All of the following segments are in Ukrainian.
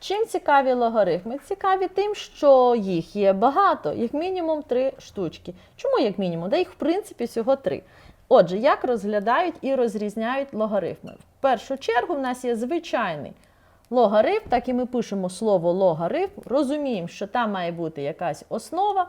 Чим цікаві логарифми? Цікаві тим, що їх є багато, як мінімум три штучки. Чому як мінімум? Да їх в принципі всього три. Отже, як розглядають і розрізняють логарифми? В першу чергу в нас є звичайний логарифм, так і ми пишемо слово логарифм, розуміємо, що там має бути якась основа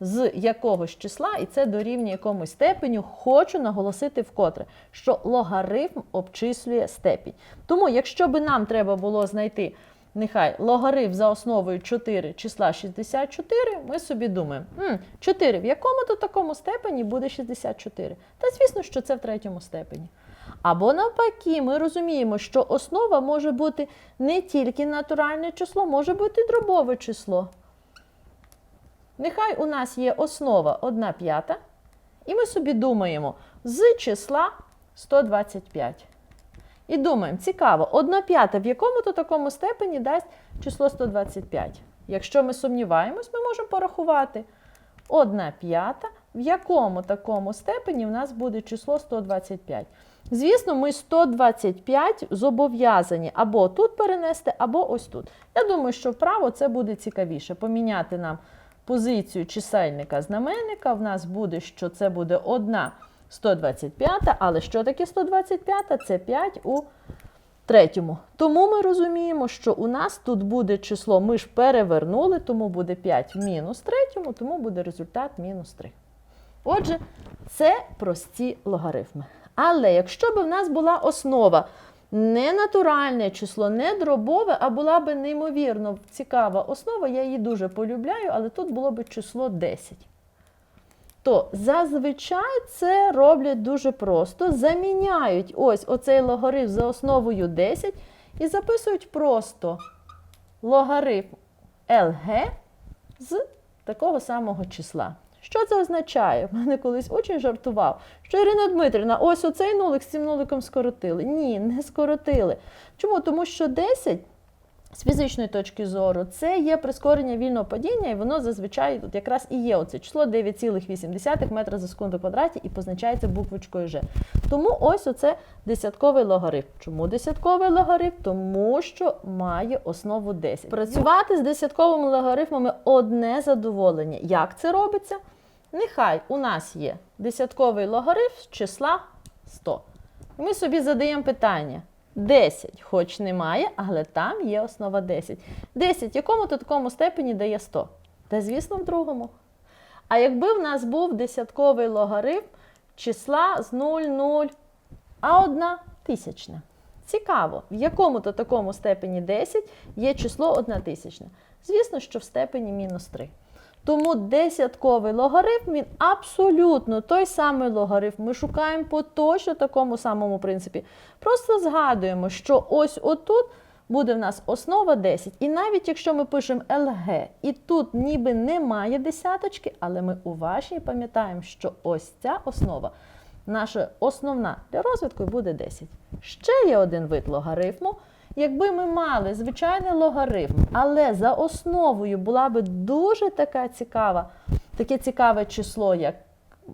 з якогось числа, і це дорівнює якомусь степеню. Хочу наголосити вкотре, що логарифм обчислює степінь. Тому, якщо би нам треба було знайти нехай логарифм за основою 4 числа 64, ми собі думаємо, 4 в якому то такому степені буде 64? Та звісно, що це в третьому степені. Або навпаки, ми розуміємо, що основа може бути не тільки натуральне число, може бути і дробове число. Нехай у нас є основа 1 п'ята, і ми собі думаємо з числа 125. І думаємо, цікаво, 1 п'ята в якому то такому степені дасть число 125. Якщо ми сумніваємось, ми можемо порахувати 1 п'ята, в якому такому степені в нас буде число 125. Звісно, ми 125 зобов'язані або тут перенести, або ось тут. Я думаю, що вправо це буде цікавіше. Поміняти нам позицію чисельника знаменника. В нас буде, що це буде 1 125, але що таке 125? Це 5 у третьому. Тому ми розуміємо, що у нас тут буде число, ми ж перевернули, тому буде 5 в мінус третьому, тому буде результат мінус 3. Отже, це прості логарифми. Але якщо б в нас була основа не натуральне число, не дробове, а була б неймовірно цікава основа, я її дуже полюбляю, але тут було б число 10. То зазвичай це роблять дуже просто. Заміняють ось оцей логарифм за основою 10 і записують просто логарифм LG з такого самого числа. Що це означає? В мене колись учень жартував, що Ірина Дмитрівна, ось оцей нулик з цим нуликом скоротили. Ні, не скоротили. Чому? Тому що 10 з фізичної точки зору це є прискорення вільного падіння, і воно зазвичай тут якраз і є оце число 9,8 метра за секунду квадраті і позначається буквочкою Ж. Тому ось оце десятковий логарифм. Чому десятковий логарифм? Тому що має основу 10. Працювати з десятковими логарифмами одне задоволення. Як це робиться? Нехай у нас є десятковий логарифм з числа 100. І ми собі задаємо питання. 10, хоч немає, але там є основа 10. 10 в якому-то такому степені дає 100? Та, звісно, в другому. А якби в нас був десятковий логарифм числа з 0, 0, а одна тисячна. Цікаво, в якому-то такому степені 10 є число 1 тисячна. Звісно, що в степені мінус 3. Тому десятковий логарифм він абсолютно той самий логарифм. Ми шукаємо по точно такому самому принципі. Просто згадуємо, що ось отут буде в нас основа 10. І навіть якщо ми пишемо ЛГ, і тут ніби немає десяточки, але ми уважні пам'ятаємо, що ось ця основа, наша основна для розвитку буде 10. Ще є один вид логарифму. Якби ми мали звичайний логарифм, але за основою була би дуже така цікава, таке цікаве число, як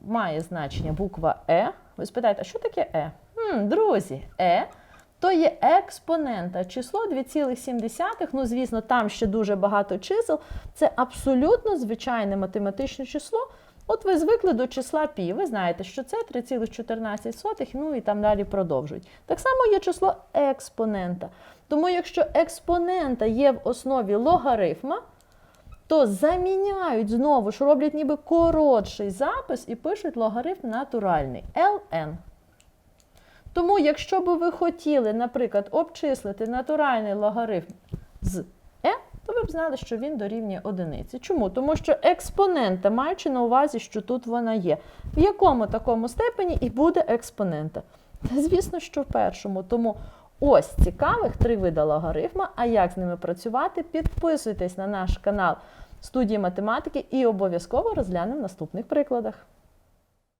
має значення буква Е. Ви спитаєте, а що таке Е? Хм, друзі, Е то є експонента. Число 2,7. Ну, звісно, там ще дуже багато чисел. Це абсолютно звичайне математичне число. От ви звикли до числа пі, ви знаєте, що це 3,14, ну і там далі продовжують. Так само є число експонента. Тому якщо експонента є в основі логарифма, то заміняють знову ж роблять ніби коротший запис і пишуть логарифм натуральний ln. Тому, якщо би ви хотіли, наприклад, обчислити натуральний логарифм з e, то ви б знали, що він дорівнює одиниці. Чому? Тому що експонента, маючи на увазі, що тут вона є, в якому такому степені і буде експонента. Та, звісно, що в першому. Тому ось цікавих три вида логарифма. А як з ними працювати? Підписуйтесь на наш канал студії математики і обов'язково розглянемо в наступних прикладах.